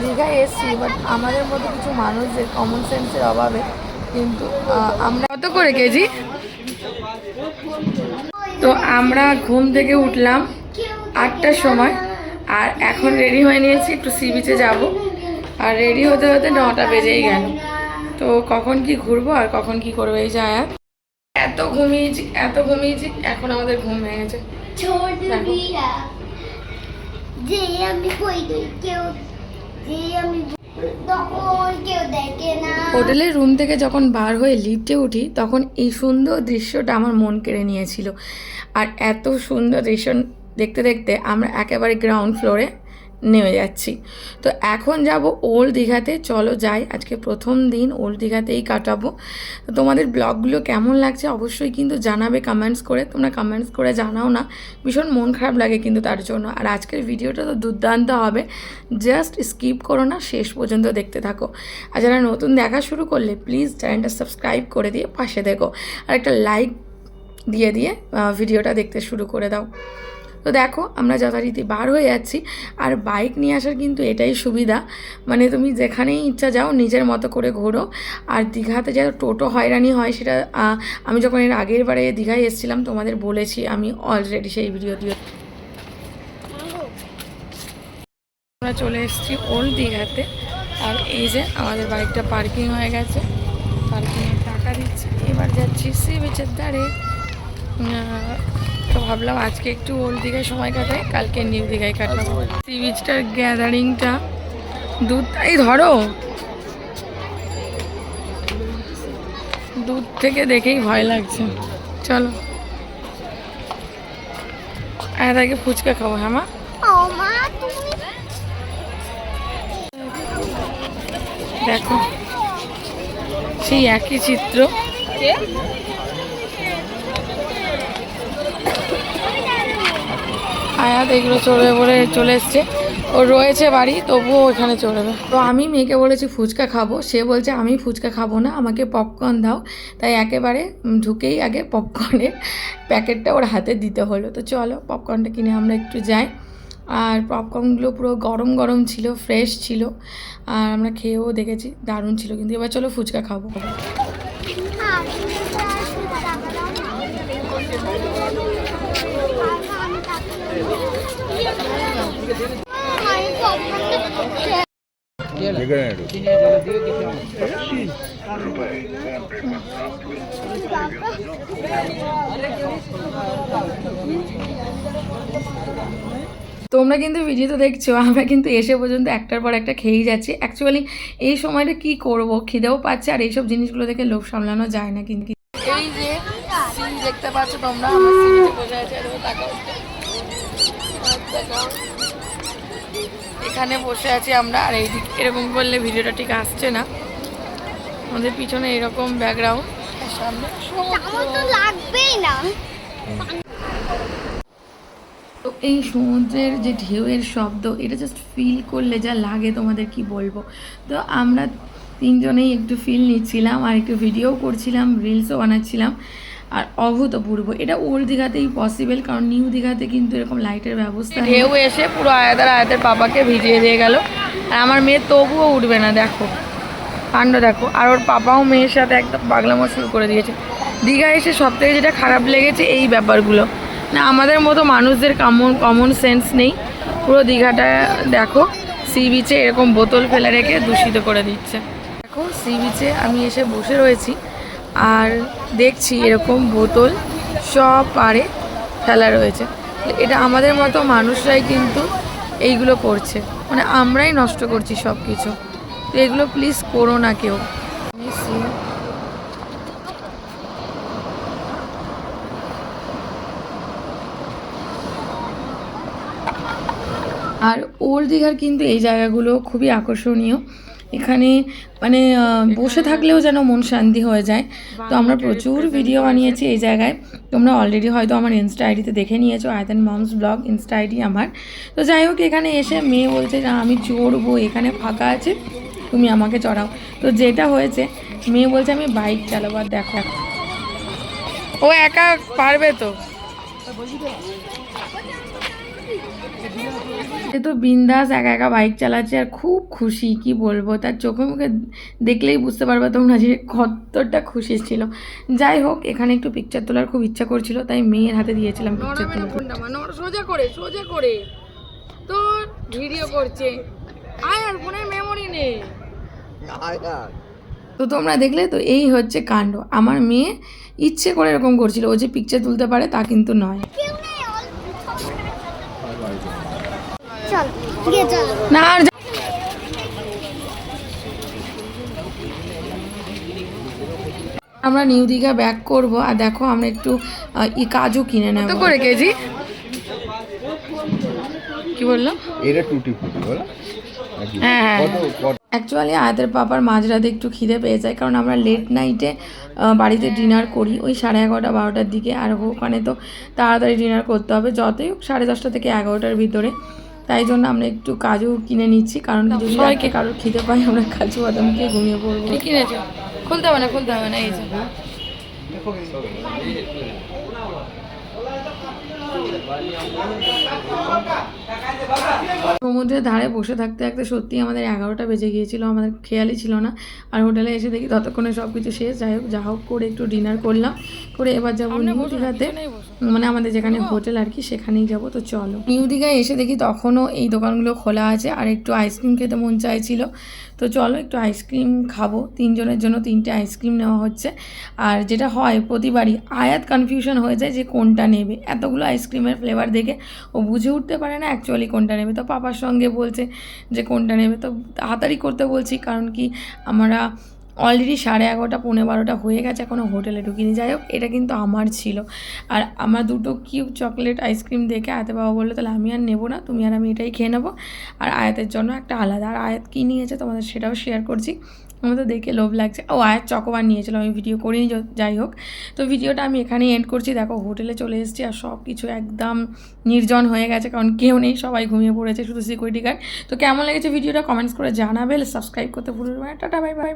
দীঘায় এসছি বাট আমাদের মতো কিছু মানুষদের কমন সেন্সের অভাবে কিন্তু আমরা কত করে কেজি? তো আমরা ঘুম থেকে উঠলাম আটটার সময়, আর এখন রেডি হয়ে নিয়েছি, একটু সি বিচে যাব। আর রেডি হতে হতে নটা বেজেই গেল। তো কখন কি ঘুরবো আর কখন কি করব এই যায় এত ঘুমিয়েছি এত ঘুমিয়েছি, এখন আমাদের ঘুম ভেঙে গেছে ছোট দিয়া যে আমি কই কেউ যে আমি হোটেলের রুম থেকে যখন বার হয়ে লিফটে উঠি তখন এই সুন্দর দৃশ্যটা আমার মন কেড়ে নিয়েছিল। আর এত সুন্দর দৃশ্য দেখতে দেখতে আমরা একেবারে গ্রাউন্ড ফ্লোরে নেমে যাচ্ছি। তো এখন যাব ওল্ড দীঘাতে। চলো যাই, আজকে প্রথম দিন ওল্ড দীঘাতেই কাটাবো। তো তোমাদের ব্লগগুলো কেমন লাগছে অবশ্যই কিন্তু জানাবে কমেন্টস করে। তোমরা কমেন্টস করে জানাও না, ভীষণ মন খারাপ লাগে কিন্তু তার জন্য। আর আজকের ভিডিওটা তো দুর্দান্ত হবে। জাস্ট স্কিপ করো না, শেষ পর্যন্ত দেখতে থাকো। আর যারা নতুন দেখা শুরু করলে প্লিজ চ্যানেলটা সাবস্ক্রাইব করে দিয়ে পাশে দেখো আর একটা লাইক দিয়ে দিয়ে ভিডিওটা দেখতে শুরু করে দাও। তো দেখো, আমরা যথারীতি বার হয়ে যাচ্ছি। আর বাইক নিয়ে আসার কিন্তু এটাই সুবিধা। মানে তুমি যেখানেই ইচ্ছা যাও, নিজের মতো করে ঘোরো। আর দীঘাতে যা টোটো হয়রানি হয়, সেটা আমি যখন এর আগের বারে দীঘায় এসেছিলাম, তোমাদের বলেছি, আমি অলরেডি সেই ভিডিও দিয়ে আমরা চলে এসেছি ওল্ড দীঘাতে। আর এই যে আমাদের বাইকটা পার্কিং হয়ে গেছে। পার্কিংয়ে টাকা দিচ্ছি। এবার যাচ্ছি সি বিচের ধারে তো ভাবলাম আজকে একটু ওল্ড দীঘায় সময় কাটাই কালকে নিউ দীঘায় কাটাবো। সি বিচটার গ্যাদারিংটা দুধ এই ধরো। দূর থেকে দেখেই ভয় লাগছে। চলো। আর আগে ফুচকা খাব হ্যাঁ মা? দেখো সেই একই চিত্র। আয়াত, এগুলো চড়বে বলে চলে এসছে। ও রয়েছে বাড়ি, তবুও ওখানে চড়বে তো আমি মেয়েকে বলেছি, ফুচকা খাব। সে বলছে, আমি ফুচকা খাব না, আমাকে পপকর্ন দাও। তাই একেবারে ঢুকেই আগে পপকর্নের প্যাকেটটা ওর হাতে দিতে হলো। তো চলো পপকর্নটা কিনে আমরা একটু যাই। আর পপকর্নগুলো পুরো গরম গরম ছিল ফ্রেশ ছিল। আর আমরা খেয়েও দেখেছি, দারুণ ছিল কিন্তু। এবার চলো ফুচকা খাব। তোমরা কিন্তু ভিডিওতে দেখছ, আমরা কিন্তু এসে পর্যন্ত একটার পর একটা খেয়েই যাচ্ছি। অ্যাকচুয়ালি এই সময়টা কি করব? খিদেও পাচ্ছে আর এইসব জিনিসগুলো দেখে লোভ সামলানো যায় না কিন্তু। যে দেখতে পাচ্ছ তোমরা ও তাকাও। আর তাকাও। এখানে বসে আছি আমরা আর এইদিক এরকম করলে ভিডিওটা ঠিক আসছে না। আমাদের পিছনে এরকম ব্যাকগ্রাউন্ড সামনে লাগবেই না। তো এই সমুদ্রের যে ঢেউয়ের শব্দ এটা জাস্ট ফিল করলে যা লাগে তোমাদের কি বলব। তো আমরা তিনজনেই একটু ফিল নিচ্ছিলাম আর একটু ভিডিও করছিলাম রিলসও বানাচ্ছিলাম। আর অভূতপূর্ব এটা ওল্ড দীঘাতেই পসিবল কারণ নিউ দীঘাতে কিন্তু এরকম লাইটের ব্যবস্থা ঢেউ এসে পুরো আয়াতার আয়াতের পাপাকে ভিজিয়ে দিয়ে গেল। আর আমার মেয়ে তবুও উঠবে না, দেখো। কাণ্ড দেখো। আর ওর পাপাও মেয়ের সাথে একদম পাগলামো শুরু করে দিয়েছে। দীঘা এসে সব থেকে যেটা খারাপ লেগেছে এই ব্যাপারগুলো। না, আমাদের মতো মানুষদের কমন কমন সেন্স নেই। পুরো দীঘাটা দেখো সি বিচে এরকম বোতল ফেলে রেখে দূষিত করে দিচ্ছে। দেখো সি বিচে আমি এসে বসে রয়েছি। আর দেখছি এরকম বোতল সব পারে ফেলা রয়েছে। এটা আমাদের মতো মানুষরাই কিন্তু এইগুলো করছে। মানে আমরাই নষ্ট করছি সব কিছু তো এগুলো প্লিজ করো না কেউ। আর ওল্ড দীঘার কিন্তু এই জায়গাগুলো খুবই আকর্ষণীয়। এখানে মানে বসে থাকলেও যেন মন শান্তি হয়ে যায়। তো আমরা প্রচুর ভিডিও বানিয়েছি এই জায়গায়। তোমরা অলরেডি হয়তো আমার ইনস্টা আইডিতে দেখে নিয়েছো আয়তন মমস ব্লগ ইনস্টা আইডি আমার। তো যাই হোক এখানে এসে মেয়ে বলছে যে আমি চড়বো এখানে ফাঁকা আছে তুমি আমাকে চড়াও। তো যেটা হয়েছে মেয়ে বলছে আমি বাইক চালাবো আর দেখো ও একা পারবে তো? এ তো বিন্দাস একা একা বাইক চালাচ্ছে আর খুব খুশি কি বলব? তার চোখে মুখে দেখলেই বুঝতে পারবে তোমরা যে কতটা খুশি ছিল। যাই হোক এখানে একটু পিকচার তোলার খুব ইচ্ছা করছিল তাই মেয়ের হাতে দিয়েছিলাম পিকচার সোজা করে সোজা করে। তো ভিডিও করছে। আয় আর ফোনের মেমোরি নেই তো তোমরা দেখলে তো এই হচ্ছে কাণ্ড। আমার মেয়ে ইচ্ছে করে এরকম করছিল ও যে পিকচার তুলতে পারে তা কিন্তু নয় কেউ নেই চল গিয়ে চল। না আর আমরা নিউ দীঘা ব্যাক করব আর দেখো আমরা একটু ই কাজু কিনে নেব। করে কেজি? কি বললাম এটা টুটি ফুটি বলো। হ্যাঁ, হ্যাঁ, অ্যাকচুয়ালি আয়াতের পাপার মাঝরাতে একটু খিদে পেয়ে যায় কারণ আমরা লেট নাইটে বাড়িতে ডিনার করি ওই সাড়ে এগারোটা বারোটার দিকে আর ওখানে তো তাড়াতাড়ি ডিনার করতে হবে যতই হোক সাড়ে দশটা থেকে এগারোটার ভিতরে। তাই জন্য আমরা একটু কাজু কিনে নিচ্ছি কারণ যদি রাতে কারোর খেতে পাই আমরা কাজু বাদাম খেয়ে ঘুমিয়ে পড়ব। কিনেছো? খুলতে হবে না খুলতে হবে না এই যে। সমুদ্রের ধারে বসে থাকতে থাকতে সত্যি আমাদের এগারোটা বেজে গিয়েছিল আমাদের খেয়ালই ছিল না। আর হোটেলে এসে দেখি ততক্ষণে সব কিছু শেষ। যাই হোক যা হোক করে একটু ডিনার করলাম। করে এবার যাব নিউ দীঘাতে। মানে আমাদের যেখানে হোটেল আর কি সেখানেই যাব। তো চলো। নিউ দীঘায় এসে দেখি তখনও এই দোকানগুলো খোলা আছে আর একটু আইসক্রিম খেতে মন চাইছিল। তো চলো একটু আইসক্রিম খাব। তিনজনের জন্য তিনটে আইসক্রিম নেওয়া হচ্ছে। আর যেটা হয় প্রতিবারই আয়াত কনফিউশন হয়ে যায় যে কোনটা নেবে। এতগুলো আইসক্রিমের ফ্লেভার দেখে ও বুঝে উঠতে পারে না অ্যাকচুয়ালি কোনটা নেবে। তো পাপার সঙ্গে বলছে যে কোনটা নেবে। তো তাড়াতাড়ি করতে বলছি, কারণ কি আমরা অলরেডি সাড়ে এগারোটা, পৌনে বারোটা হয়ে গেছে এখনও হোটেলে ঢুকিনি। যাই হোক, এটা কিন্তু আমার ছিল। আর আমার দুটো কিউব চকলেট আইসক্রিম দেখে আয়াতে বাবা বলল, তাহলে আমি আর নেব না, তুমি আর আমি এটাই খেয়ে নেব। আর আয়াতের জন্য একটা আলাদা। আর আয়াত কী নিয়েছে তোমাদের সেটাও শেয়ার করছি। আমার তো দেখে লোভ লাগছে। ও আয়ের চকোবার নিয়েছিল, আমি ভিডিও করিনি যাই হোক। তো ভিডিওটা আমি এখানেই এন্ড করছি। দেখো, হোটেলে চলে এসেছি আর সব কিছু একদম নির্জন হয়ে গেছে, কারণ কেউ নেই, সবাই ঘুমিয়ে পড়েছে শুধু সিকিউরিটি গার্ড তো কেমন লেগেছে ভিডিওটা কমেন্টস করে জানাবে। সাবস্ক্রাইব করতে ভুলবে টাটা বাই বাই